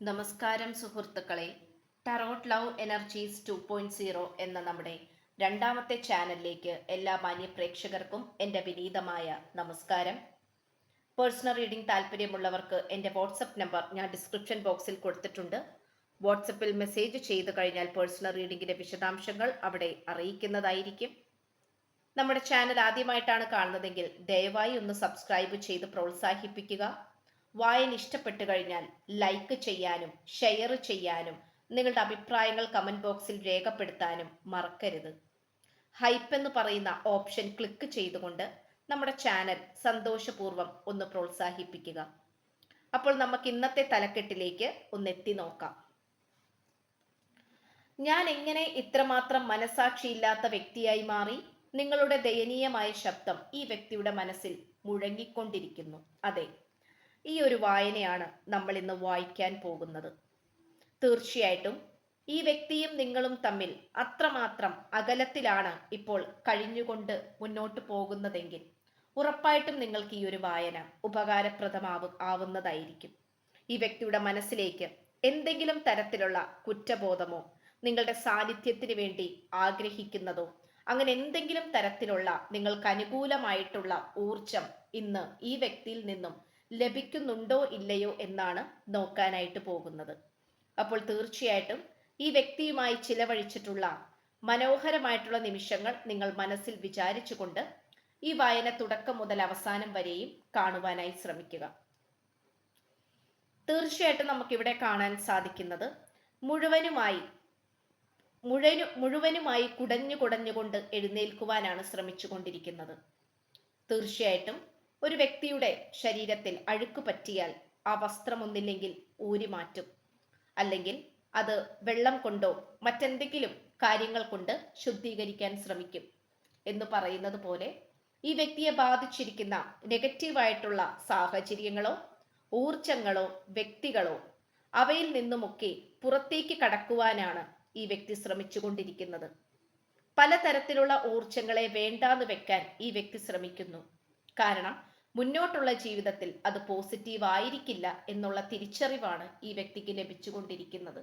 നമസ്കാരം സുഹൃത്തുക്കളെ. Tarot love energies two point zero എന്ന നമ്മുടെ രണ്ടാമത്തെ ചാനലിലേക്ക് എല്ലാ മാന്യ പ്രേക്ഷകർക്കും എന്റെ വിനീതമായ നമസ്കാരം. പേഴ്സണൽ റീഡിംഗ് താല്പര്യമുള്ളവർക്ക് എന്റെ വാട്സപ്പ് നമ്പർ ഞാൻ ഡിസ്ക്രിപ്ഷൻ ബോക്സിൽ കൊടുത്തിട്ടുണ്ട്. വാട്സപ്പിൽ മെസ്സേജ് ചെയ്തു കഴിഞ്ഞാൽ പേഴ്സണൽ റീഡിംഗിന്റെ വിശദാംശങ്ങൾ അവിടെ അറിയിക്കുന്നതായിരിക്കും. നമ്മുടെ ചാനൽ ആദ്യമായിട്ടാണ് കാണുന്നതെങ്കിൽ ദയവായി ഒന്ന് സബ്സ്ക്രൈബ് ചെയ്ത് പ്രോത്സാഹിപ്പിക്കുക. വായന ഇഷ്ടപ്പെട്ടു കഴിഞ്ഞാൽ ലൈക്ക് ചെയ്യാനും ഷെയർ ചെയ്യാനും നിങ്ങളുടെ അഭിപ്രായങ്ങൾ കമന്റ് ബോക്സിൽ രേഖപ്പെടുത്താനും മറക്കരുത്. ഹൈപ്പ് എന്ന് പറയുന്ന ഓപ്ഷൻ ക്ലിക്ക് ചെയ്തുകൊണ്ട് നമ്മുടെ ചാനൽ സന്തോഷപൂർവം ഒന്ന് പ്രോത്സാഹിപ്പിക്കുക. അപ്പോൾ നമുക്ക് ഇന്നത്തെ തലക്കെട്ടിലേക്ക് ഒന്ന് എത്തി നോക്കാം. ഞാൻ എങ്ങനെ ഇത്രമാത്രം മനസാക്ഷിയില്ലാത്ത വ്യക്തിയായി മാറി? നിങ്ങളുടെ ദയനീയമായ ശബ്ദം ഈ വ്യക്തിയുടെ മനസ്സിൽ മുഴങ്ങിക്കൊണ്ടിരിക്കുന്നു. അതെ ഈ ഒരു വായനയാണ് നമ്മൾ ഇന്ന് വായിക്കാൻ പോകുന്നത്. തീർച്ചയായിട്ടും ഈ വ്യക്തിയും നിങ്ങളും തമ്മിൽ അത്രമാത്രം അകലത്തിലാണ് ഇപ്പോൾ കഴിഞ്ഞുകൊണ്ട് മുന്നോട്ട് പോകുന്നതെങ്കിൽ ഉറപ്പായിട്ടും നിങ്ങൾക്ക് ഈ ഒരു വായന ഉപകാരപ്രദമാവും ആവുന്നതായിരിക്കും. ഈ വ്യക്തിയുടെ മനസ്സിലേക്ക് എന്തെങ്കിലും തരത്തിലുള്ള കുറ്റബോധമോ നിങ്ങളുടെ സാന്നിധ്യത്തിന് വേണ്ടി ആഗ്രഹിക്കുന്നതോ അങ്ങനെ എന്തെങ്കിലും തരത്തിലുള്ള നിങ്ങൾക്ക് അനുകൂലമായിട്ടുള്ള ഊർജം ഇന്ന് ഈ വ്യക്തിയിൽ നിന്നും ലഭിക്കുന്നുണ്ടോ ഇല്ലയോ എന്നാണ് നോക്കാനായിട്ട് പോകുന്നത്. അപ്പോൾ തീർച്ചയായിട്ടും ഈ വ്യക്തിയുമായി ചിലവഴിച്ചിട്ടുള്ള മനോഹരമായിട്ടുള്ള നിമിഷങ്ങൾ നിങ്ങൾ മനസ്സിൽ വിചാരിച്ചുകൊണ്ട് ഈ വായന തുടക്കം മുതൽ അവസാനം വരെയും കാണുവാനായി ശ്രമിക്കുക. തീർച്ചയായിട്ടും നമുക്കിവിടെ കാണാൻ സാധിക്കുന്നത് മുഴുവനുമായി മുഴുവനു മുഴുവനുമായി കുടഞ്ഞു കുടഞ്ഞുകൊണ്ട് എഴുന്നേൽക്കുവാനാണ് ശ്രമിച്ചുകൊണ്ടിരിക്കുന്നത്. തീർച്ചയായിട്ടും ഒരു വ്യക്തിയുടെ ശരീരത്തിൽ അഴുക്ക് പറ്റിയാൽ ആ വസ്ത്രമൊന്നില്ലെങ്കിൽ ഊരി മാറ്റും. അല്ലെങ്കിൽ അത് വെള്ളം കൊണ്ടോ മറ്റെന്തെങ്കിലും കാര്യങ്ങൾ കൊണ്ട് ശുദ്ധീകരിക്കാൻ ശ്രമിക്കും എന്ന് പറയുന്നത് പോലെ ഈ വ്യക്തിയെ ബാധിച്ചിരിക്കുന്ന നെഗറ്റീവായിട്ടുള്ള സാഹചര്യങ്ങളോ ഊർജങ്ങളോ വ്യക്തികളോ അവയിൽ നിന്നുമൊക്കെ പുറത്തേക്ക് കടക്കുവാനാണ് ഈ വ്യക്തി ശ്രമിച്ചുകൊണ്ടിരിക്കുന്നത്. പലതരത്തിലുള്ള ഊർജങ്ങളെ വേണ്ടാന്ന് വെക്കാൻ ഈ വ്യക്തി ശ്രമിക്കുന്നു. കാരണം മുന്നോട്ടുള്ള ജീവിതത്തിൽ അത് പോസിറ്റീവ് ആയിരിക്കില്ല എന്നുള്ള തിരിച്ചറിവാണ് ഈ വ്യക്തിക്ക് ലഭിച്ചുകൊണ്ടിരിക്കുന്നത്.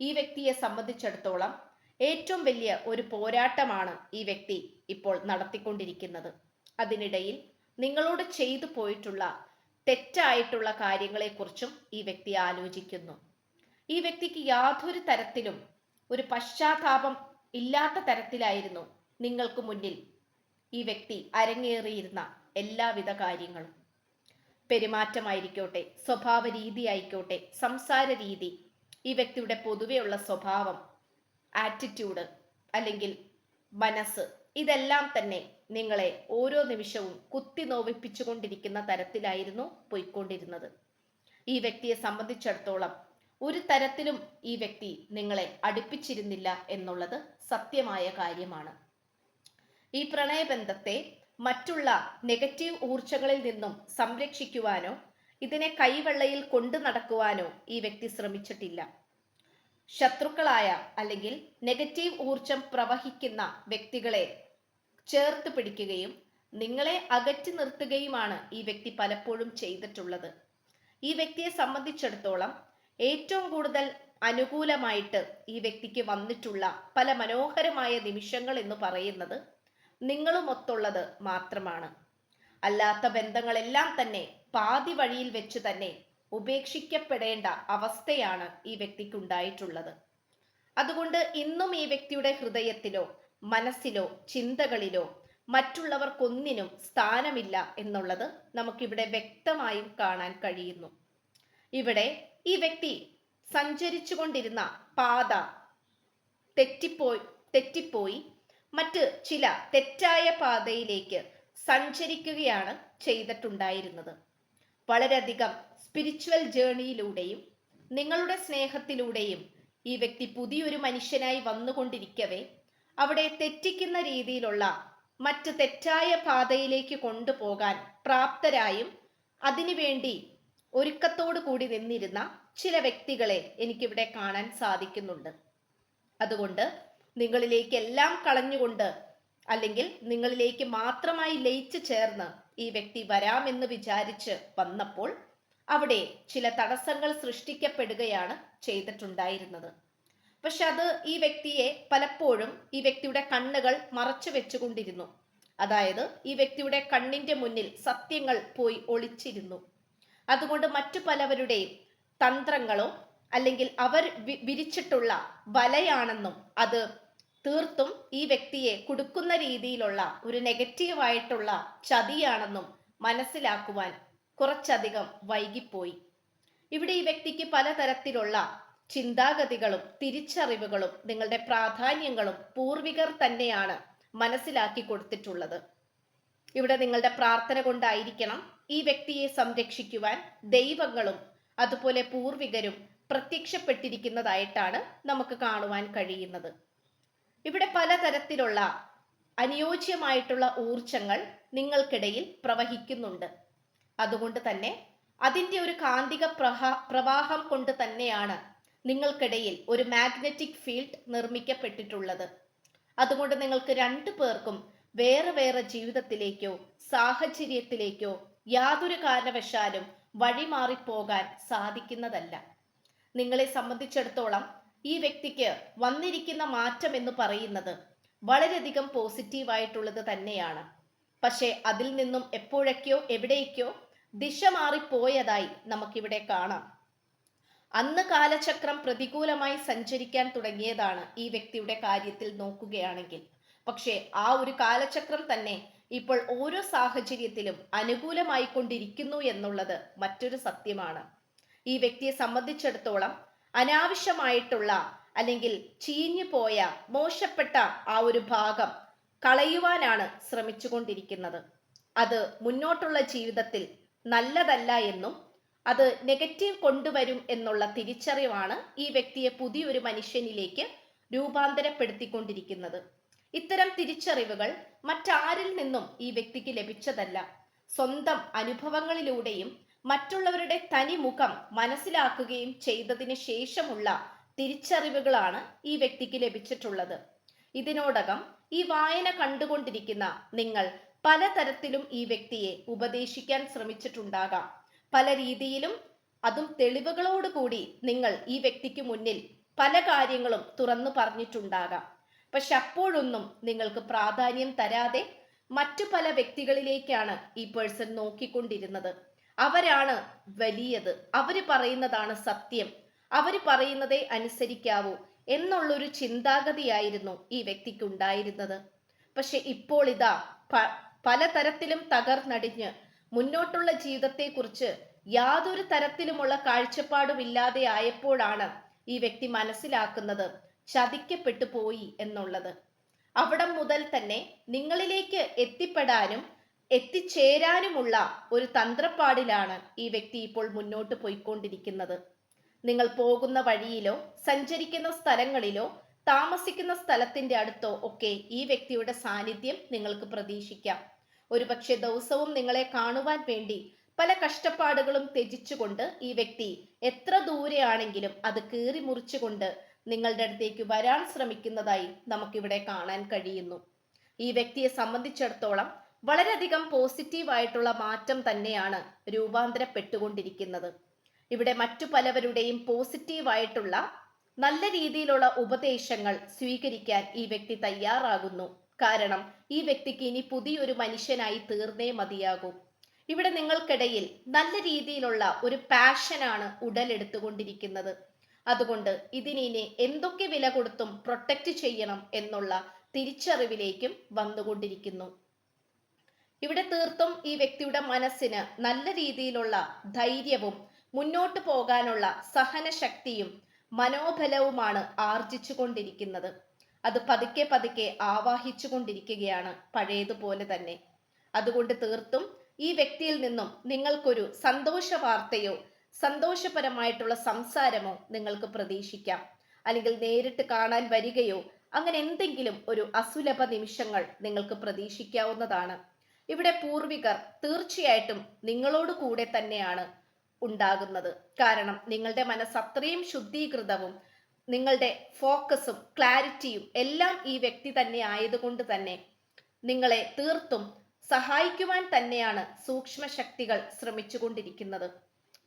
ഈ വ്യക്തിയെ സംബന്ധിച്ചിടത്തോളം ഏറ്റവും വലിയ ഒരു പോരാട്ടമാണ് ഈ വ്യക്തി ഇപ്പോൾ നടത്തിക്കൊണ്ടിരിക്കുന്നത്. അതിനിടയിൽ നിങ്ങളോട് ചെയ്തു പോയിട്ടുള്ള തെറ്റായിട്ടുള്ള കാര്യങ്ങളെക്കുറിച്ചും ഈ വ്യക്തി ആലോചിക്കുന്നു. ഈ വ്യക്തിക്ക് യാതൊരു തരത്തിലും ഒരു പശ്ചാത്താപം ഇല്ലാത്ത തരത്തിലായിരുന്നു നിങ്ങൾക്ക് മുന്നിൽ ഈ വ്യക്തി അരങ്ങേറിയിരുന്ന എല്ലാവിധ കാര്യങ്ങളും. പെരുമാറ്റമായിരിക്കോട്ടെ സ്വഭാവ രീതി ആയിക്കോട്ടെ സംസാര രീതി ഈ വ്യക്തിയുടെ പൊതുവെയുള്ള സ്വഭാവം ആറ്റിറ്റ്യൂഡ് അല്ലെങ്കിൽ മനസ്സ് ഇതെല്ലാം തന്നെ നിങ്ങളെ ഓരോ നിമിഷവും കുത്തി നോവിപ്പിച്ചുകൊണ്ടിരിക്കുന്ന തരത്തിലായിരുന്നു പോയിക്കൊണ്ടിരുന്നത്. ഈ വ്യക്തിയെ സംബന്ധിച്ചിടത്തോളം ഒരു തരത്തിലും ഈ വ്യക്തി നിങ്ങളെ അടുപ്പിച്ചിരുന്നില്ല എന്നുള്ളത് സത്യമായ കാര്യമാണ്. ഈ പ്രണയബന്ധത്തെ മറ്റുള്ള നെഗറ്റീവ് ഊർജകളിൽ നിന്നും സംരക്ഷിക്കുവാനോ ഇതിനെ കൈവെള്ളയിൽ കൊണ്ടു നടക്കുവാനോ ഈ വ്യക്തി ശ്രമിച്ചിട്ടില്ല. ശത്രുക്കളായ അല്ലെങ്കിൽ നെഗറ്റീവ് ഊർജം പ്രവഹിക്കുന്ന വ്യക്തികളെ ചേർത്ത് പിടിക്കുകയും നിങ്ങളെ അകറ്റി നിർത്തുകയുമാണ് ഈ വ്യക്തി പലപ്പോഴും ചെയ്തിട്ടുള്ളത്. ഈ വ്യക്തിയെ സംബന്ധിച്ചിടത്തോളം ഏറ്റവും കൂടുതൽ അനുകൂലമായിട്ട് ഈ വ്യക്തിക്ക് വന്നിട്ടുള്ള പല മനോഹരമായ നിമിഷങ്ങൾ എന്ന് പറയുന്നത് നിങ്ങളുമൊത്തുള്ളത് മാത്രമാണ്. അല്ലാത്ത ബന്ധങ്ങളെല്ലാം തന്നെ പാതി വഴിയിൽ വെച്ച് തന്നെ ഉപേക്ഷിക്കപ്പെടേണ്ട അവസ്ഥയാണ് ഈ വ്യക്തിക്കുണ്ടായിട്ടുള്ളത്. അതുകൊണ്ട് ഇന്നും ഈ വ്യക്തിയുടെ ഹൃദയത്തിലോ മനസ്സിലോ ചിന്തകളിലോ മറ്റുള്ളവർക്കൊന്നിനും സ്ഥാനമില്ല എന്നുള്ളത് നമുക്കിവിടെ വ്യക്തമായും കാണാൻ കഴിയുന്നു. ഇവിടെ ഈ വ്യക്തി സഞ്ചരിച്ചു കൊണ്ടിരുന്ന പാത തെറ്റിപ്പോയി തെറ്റിപ്പോയി മറ്റ് ചില തെറ്റായ പാതയിലേക്ക് സഞ്ചരിക്കുകയാണ് ചെയ്തിട്ടുണ്ടായിരുന്നത്. വളരെയധികം സ്പിരിച്വൽ ജേണിയിലൂടെയും നിങ്ങളുടെ സ്നേഹത്തിലൂടെയും ഈ വ്യക്തി പുതിയൊരു മനുഷ്യനായി വന്നുകൊണ്ടിരിക്കവേ അവിടെ തെറ്റിക്കുന്ന രീതിയിലുള്ള മറ്റ് തെറ്റായ പാതയിലേക്ക് കൊണ്ടുപോകാൻ പ്രാപ്തരായും അതിനുവേണ്ടി ഒരുക്കത്തോടു കൂടി നിന്നിരുന്ന ചില വ്യക്തികളെ എനിക്കിവിടെ കാണാൻ സാധിക്കുന്നുണ്ട്. അതുകൊണ്ട് നിങ്ങളിലേക്ക് എല്ലാം കളഞ്ഞുകൊണ്ട് അല്ലെങ്കിൽ നിങ്ങളിലേക്ക് മാത്രമായി ലയിച്ചു ചേർന്ന് ഈ വ്യക്തി വരാമെന്ന് വിചാരിച്ച് വന്നപ്പോൾ അവിടെ ചില തടസ്സങ്ങൾ സൃഷ്ടിക്കപ്പെടുകയാണ് ചെയ്തിട്ടുണ്ടായിരുന്നത്. പക്ഷെ അത് ഈ വ്യക്തിയെ പലപ്പോഴും ഈ വ്യക്തിയുടെ കണ്ണുകൾ മറച്ചു വെച്ചുകൊണ്ടിരുന്നു. അതായത് ഈ വ്യക്തിയുടെ കണ്ണിന്റെ മുന്നിൽ സത്യങ്ങൾ പോയി ഒളിച്ചിരുന്നു. അതുകൊണ്ട് മറ്റു പലവരുടെയും തന്ത്രങ്ങളോ അല്ലെങ്കിൽ അവർ വിരിച്ചിട്ടുള്ള വലയാണെന്നും അത് തീർത്തും ഈ വ്യക്തിയെ കുടുക്കുന്ന രീതിയിലുള്ള ഒരു നെഗറ്റീവായിട്ടുള്ള ചതിയാണെന്നും മനസ്സിലാക്കുവാൻ കുറച്ചധികം വൈകിപ്പോയി. ഇവിടെ ഈ വ്യക്തിക്ക് പലതരത്തിലുള്ള ചിന്താഗതികളും തിരിച്ചറിവുകളും നിങ്ങളുടെ പ്രാധാന്യങ്ങളും പൂർവികർ തന്നെയാണ് മനസ്സിലാക്കി കൊടുത്തിട്ടുള്ളത്. ഇവിടെ നിങ്ങളുടെ പ്രാർത്ഥന കൊണ്ടായിരിക്കണം ഈ വ്യക്തിയെ സംരക്ഷിക്കുവാൻ ദൈവങ്ങളും അതുപോലെ പൂർവികരും പ്രത്യക്ഷപ്പെട്ടിരിക്കുന്നതായിട്ടാണ് നമുക്ക് കാണുവാൻ കഴിയുന്നത്. ഇവിടെ പലതരത്തിലുള്ള അനുയോജ്യമായിട്ടുള്ള ഊർജങ്ങൾ നിങ്ങൾക്കിടയിൽ പ്രവഹിക്കുന്നുണ്ട്. അതുകൊണ്ട് തന്നെ അതിന്റെ ഒരു കാന്തിക പ്രഹ പ്രവാഹം കൊണ്ട് തന്നെയാണ് നിങ്ങൾക്കിടയിൽ ഒരു മാഗ്നറ്റിക് ഫീൽഡ് നിർമ്മിക്കപ്പെട്ടിട്ടുള്ളത്. അതുകൊണ്ട് നിങ്ങൾക്ക് രണ്ടു പേർക്കും വേറെ വേറെ ജീവിതത്തിലേക്കോ സാഹചര്യത്തിലേക്കോ യാതൊരു കാരണവശാലും വഴിമാറിപ്പോകാൻ സാധിക്കുന്നതല്ല. നിങ്ങളെ സംബന്ധിച്ചിടത്തോളം ഈ വ്യക്തിക്ക് വന്നിരിക്കുന്ന മാറ്റം എന്ന് പറയുന്നത് വളരെയധികം പോസിറ്റീവായിട്ടുള്ളത് തന്നെയാണ്. പക്ഷേ അതിൽ നിന്നും എപ്പോഴൊക്കെയോ എവിടേക്കോ ദിശ മാറിപ്പോയതായി നമുക്കിവിടെ കാണാം. അന്ന് കാലചക്രം പ്രതികൂലമായി സഞ്ചരിക്കാൻ തുടങ്ങിയതാണ് ഈ വ്യക്തിയുടെ കാര്യത്തിൽ നോക്കുകയാണെങ്കിൽ. പക്ഷേ ആ ഒരു കാലചക്രം തന്നെ ഇപ്പോൾ ഓരോ സാഹചര്യത്തിലും അനുകൂലമായി കൊണ്ടിരിക്കുന്നു എന്നുള്ളത് മറ്റൊരു സത്യമാണ്. ഈ വ്യക്തിയെ സംബന്ധിച്ചിടത്തോളം അനാവശ്യമായിട്ടുള്ള അല്ലെങ്കിൽ ചീഞ്ഞു പോയ മോശപ്പെട്ട ആ ഒരു ഭാഗം കളയുവാനാണ് ശ്രമിച്ചുകൊണ്ടിരിക്കുന്നത്. അത് മുന്നോട്ടുള്ള ജീവിതത്തിൽ നല്ലതല്ല എന്നും അത് നെഗറ്റീവ് കൊണ്ടുവരും എന്നുള്ള തിരിച്ചറിവാണ് ഈ വ്യക്തിയെ പുതിയൊരു മനുഷ്യനിലേക്ക് രൂപാന്തരപ്പെടുത്തിക്കൊണ്ടിരിക്കുന്നത്. ഇത്തരം തിരിച്ചറിവുകൾ മറ്റാരിൽ നിന്നും ഈ വ്യക്തിക്ക് ലഭിച്ചതല്ല. സ്വന്തം അനുഭവങ്ങളിലൂടെയും മറ്റുള്ളവരുടെ തനി മുഖം മനസ്സിലാക്കുകയും ചെയ്തതിന് ശേഷമുള്ള തിരിച്ചറിവുകളാണ് ഈ വ്യക്തിക്ക് ലഭിച്ചിട്ടുള്ളത്. ഇതിനോടകം ഈ വായന കണ്ടുകൊണ്ടിരിക്കുന്ന നിങ്ങൾ പലതരത്തിലും ഈ വ്യക്തിയെ ഉപദേശിക്കാൻ ശ്രമിച്ചിട്ടുണ്ടാകാം. പല രീതിയിലും അതും തെളിവുകളോടുകൂടി നിങ്ങൾ ഈ വ്യക്തിക്ക് മുന്നിൽ പല കാര്യങ്ങളും തുറന്നു പറഞ്ഞിട്ടുണ്ടാകാം. പക്ഷെ അപ്പോഴൊന്നും നിങ്ങൾക്ക് പ്രാധാന്യം തരാതെ മറ്റു പല വ്യക്തികളിലേക്കാണ് ഈ പേഴ്സൺ നോക്കിക്കൊണ്ടിരുന്നത്. അവരാണ് വലിയത്. അവർ പറയുന്നതാണ് സത്യം. അവർ പറയുന്നതേ അനുസരിക്കാവൂ എന്നുള്ളൊരു ചിന്താഗതിയായിരുന്നു ഈ വ്യക്തിക്ക് ഉണ്ടായിരുന്നത് പക്ഷെ ഇപ്പോൾ ഇതാ പലതരത്തിലും തകർന്നടിഞ്ഞ് മുന്നോട്ടുള്ള ജീവിതത്തെക്കുറിച്ച് യാതൊരു തരത്തിലുമുള്ള കാഴ്ചപ്പാടുമില്ലാതെ ആയപ്പോഴാണ് ഈ വ്യക്തി മനസ്സിലാക്കുന്നത് ചതിക്കപ്പെട്ടു പോയി എന്നുള്ളത്. അവിടം മുതൽ തന്നെ നിങ്ങളിലേക്ക് എത്തിപ്പെടാനും എത്തിച്ചേരാനുമുള്ള ഒരു തന്ത്രപ്പാടിലാണ് ഈ വ്യക്തി ഇപ്പോൾ മുന്നോട്ട് പോയിക്കൊണ്ടിരിക്കുന്നത്. നിങ്ങൾ പോകുന്ന വഴിയിലോ സഞ്ചരിക്കുന്ന സ്ഥലങ്ങളിലോ താമസിക്കുന്ന സ്ഥലത്തിന്റെ അടുത്തോ ഒക്കെ ഈ വ്യക്തിയുടെ സാന്നിധ്യം നിങ്ങൾക്ക് പ്രതീക്ഷിക്കാം. ഒരുപക്ഷെ ദിവസവും നിങ്ങളെ കാണുവാൻ വേണ്ടി പല കഷ്ടപ്പാടുകളും ത്യജിച്ചുകൊണ്ട് ഈ വ്യക്തി എത്ര ദൂരെയാണെങ്കിലും അത് കീറി മുറിച്ചുകൊണ്ട് നിങ്ങളുടെ അടുത്തേക്ക് വരാൻ ശ്രമിക്കുന്നതായി നമുക്കിവിടെ കാണാൻ കഴിയുന്നു. ഈ വ്യക്തിയെ സംബന്ധിച്ചിടത്തോളം വളരെയധികം പോസിറ്റീവ് ആയിട്ടുള്ള മാറ്റം തന്നെയാണ് രൂപാന്തരപ്പെട്ടുകൊണ്ടിരിക്കുന്നത്. ഇവിടെ മറ്റു പലവരുടെയും പോസിറ്റീവ് ആയിട്ടുള്ള നല്ല രീതിയിലുള്ള ഉപദേശങ്ങൾ സ്വീകരിക്കാൻ ഈ വ്യക്തി തയ്യാറാകുന്നു. കാരണം ഈ വ്യക്തിക്ക് ഇനി പുതിയൊരു മനുഷ്യനായി തീർന്നേ മതിയാകൂ. ഇവിടെ നിങ്ങൾക്കിടയിൽ നല്ല രീതിയിലുള്ള ഒരു പാഷനാണ് ഉടലെടുത്തുകൊണ്ടിരിക്കുന്നത്. അതുകൊണ്ട് ഇതിനെ എന്തൊക്കെ വില കൊടുത്തും പ്രൊട്ടക്റ്റ് ചെയ്യണം എന്നുള്ള തിരിച്ചറിവിലേക്കും വന്നുകൊണ്ടിരിക്കുന്നു. ഇവിടെ തീർത്തും ഈ വ്യക്തിയുടെ മനസ്സിന് നല്ല രീതിയിലുള്ള ധൈര്യവും മുന്നോട്ട് പോകാനുള്ള സഹനശക്തിയും മനോബലവുമാണ് ആർജിച്ചു കൊണ്ടിരിക്കുന്നത് അത് പതുക്കെ പതുക്കെ ആവാഹിച്ചു കൊണ്ടിരിക്കുകയാണ് പഴയതുപോലെ തന്നെ. അതുകൊണ്ട് തീർത്തും ഈ വ്യക്തിയിൽ നിന്നും നിങ്ങൾക്കൊരു സന്തോഷ വാർത്തയോ സന്തോഷപരമായിട്ടുള്ള സംസാരമോ നിങ്ങൾക്ക് പ്രതീക്ഷിക്കാം. അല്ലെങ്കിൽ നേരിട്ട് കാണാൻ വരികയോ അങ്ങനെ എന്തെങ്കിലും ഒരു അസുലഭ നിമിഷങ്ങൾ നിങ്ങൾക്ക് പ്രതീക്ഷിക്കാവുന്നതാണ്. ഇവിടെ പൂർവികർ തീർച്ചയായിട്ടും നിങ്ങളോട് കൂടെ തന്നെയാണ് ഉണ്ടാകുന്നത്. കാരണം നിങ്ങളുടെ മനസ്സ് അത്രയും ശുദ്ധീകൃതവും നിങ്ങളുടെ ഫോക്കസും ക്ലാരിറ്റിയും എല്ലാം ഈ വ്യക്തി തന്നെ ആയതുകൊണ്ട് തന്നെ നിങ്ങളെ തീർത്തും സഹായിക്കുവാൻ തന്നെയാണ് സൂക്ഷ്മ ശക്തികൾ ശ്രമിച്ചുകൊണ്ടിരിക്കുന്നത്.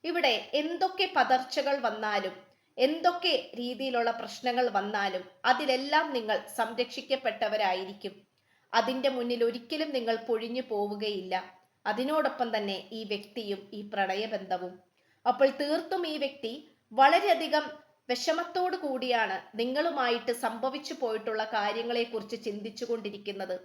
ഇവിടെ എന്തൊക്കെ പതർച്ചകൾ വന്നാലും എന്തൊക്കെ രീതിയിലുള്ള പ്രശ്നങ്ങൾ വന്നാലും അതിലെല്ലാം നിങ്ങൾ സംരക്ഷിക്കപ്പെട്ടവരായിരിക്കും. അതിന്റെ മുന്നിൽ ഒരിക്കലും നിങ്ങൾ പൊഴിഞ്ഞു പോവുകയില്ല. അതിനോടൊപ്പം തന്നെ ഈ വ്യക്തിയും ഈ പ്രണയബന്ധവും. അപ്പോൾ തീർത്തും ഈ വ്യക്തി വളരെയധികം വിഷമത്തോടു കൂടിയാണ് നിങ്ങളുമായിട്ട് സംഭവിച്ചു പോയിട്ടുള്ള കാര്യങ്ങളെക്കുറിച്ച് ചിന്തിച്ചു കൊണ്ടിരിക്കുന്നത്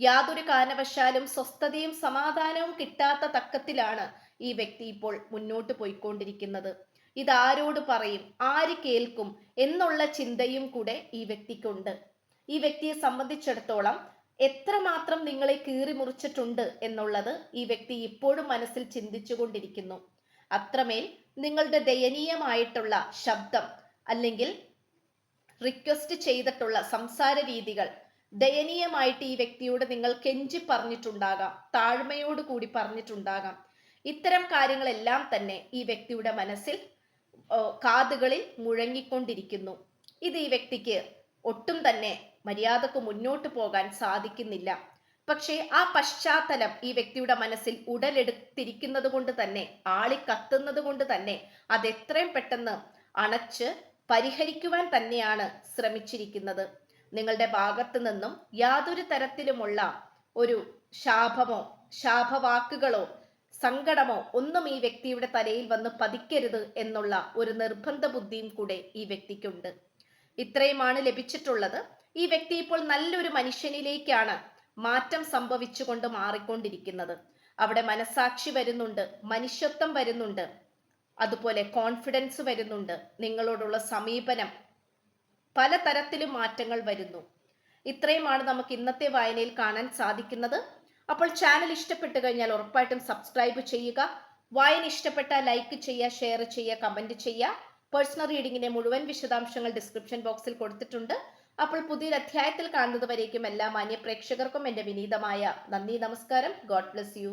യാതൊരു കാരണവശാലും സ്വസ്ഥതയും സമാധാനവും കിട്ടാത്ത തക്കത്തിലാണ് ഈ വ്യക്തി ഇപ്പോൾ മുന്നോട്ട് പോയിക്കൊണ്ടിരിക്കുന്നത്. ഇതാരോട് പറയും ആര് കേൾക്കും എന്നുള്ള ചിന്തയും കൂടെ ഈ വ്യക്തിക്കുണ്ട്. ഈ വ്യക്തിയെ സംബന്ധിച്ചിടത്തോളം എത്രമാത്രം നിങ്ങളെ കീറി മുറിച്ചിട്ടുണ്ട് എന്നുള്ളത് ഈ വ്യക്തി ഇപ്പോഴും മനസ്സിൽ ചിന്തിച്ചു കൊണ്ടിരിക്കുന്നു അത്രമേൽ നിങ്ങളുടെ ദയനീയമായിട്ടുള്ള ശബ്ദം അല്ലെങ്കിൽ റിക്വസ്റ്റ് ചെയ്തിട്ടുള്ള സംസാര രീതികൾ ദയനീയമായിട്ട് ഈ വ്യക്തിയോട് നിങ്ങൾ കെഞ്ചി പറഞ്ഞിട്ടുണ്ടാകാം താഴ്മയോട് കൂടി പറഞ്ഞിട്ടുണ്ടാകാം. ഇത്തരം കാര്യങ്ങളെല്ലാം തന്നെ ഈ വ്യക്തിയുടെ മനസ്സിൽ കാതുകളിൽ മുഴങ്ങിക്കൊണ്ടിരിക്കുന്നു. ഇത് ഈ വ്യക്തിക്ക് ഒട്ടും തന്നെ മര്യാദയ്ക്ക് മുന്നോട്ട് പോകാൻ സാധിക്കുന്നില്ല. പക്ഷേ ആ പശ്ചാത്തലം ഈ വ്യക്തിയുടെ മനസ്സിൽ ഉടലെടുത്തിരിക്കുന്നത് കൊണ്ട് തന്നെ ആളി കത്തുന്നത് കൊണ്ട് തന്നെ അത് എത്രയും പെട്ടെന്ന് അണച്ച് പരിഹരിക്കുവാൻ തന്നെയാണ് ശ്രമിച്ചിരിക്കുന്നത്. നിങ്ങളുടെ ഭാഗത്തു നിന്നും യാതൊരു തരത്തിലുമുള്ള ഒരു ശാപമോ ശാപവാക്കുകളോ സങ്കടമോ ഒന്നും ഈ വ്യക്തിയുടെ തലയിൽ വന്ന് പതിക്കരുത് എന്നുള്ള ഒരു നിർബന്ധ ബുദ്ധിയും കൂടെ ഈ വ്യക്തിക്കുണ്ട്. ഇത്രയുമാണ് ലഭിച്ചിട്ടുള്ളത്. ഈ വ്യക്തി ഇപ്പോൾ നല്ലൊരു മനുഷ്യനിലേക്കാണ് മാറ്റം സംഭവിച്ചുകൊണ്ട് മാറിക്കൊണ്ടിരിക്കുന്നത്. അവിടെ മനസാക്ഷി വരുന്നുണ്ട് മനുഷ്യത്വം വരുന്നുണ്ട് അതുപോലെ കോൺഫിഡൻസ് വരുന്നുണ്ട് നിങ്ങളോടുള്ള സമീപനം പലതരത്തിലും മാറ്റങ്ങൾ വരുന്നു. ഇത്രയുമാണ് നമുക്ക് ഇന്നത്തെ വായനയിൽ കാണാൻ സാധിക്കുന്നത്. അപ്പോൾ ചാനൽ ഇഷ്ടപ്പെട്ടു കഴിഞ്ഞാൽ ഉറപ്പായിട്ടും സബ്സ്ക്രൈബ് ചെയ്യുക. വായന ഇഷ്ടപ്പെട്ട ലൈക്ക് ചെയ്യുക ഷെയർ ചെയ്യുക കമന്റ് ചെയ്യുക. പേഴ്സണൽ റീഡിങ്ങിന്റെ മുഴുവൻ വിശദാംശങ്ങൾ ഡിസ്ക്രിപ്ഷൻ ബോക്സിൽ കൊടുത്തിട്ടുണ്ട്. അപ്പോൾ പുതിയൊരു അധ്യായത്തിൽ കാണുന്നത് വരേക്കും എല്ലാ മാന്യ പ്രേക്ഷകർക്കും എന്റെ വിനീതമായ നന്ദി നമസ്കാരം. God bless you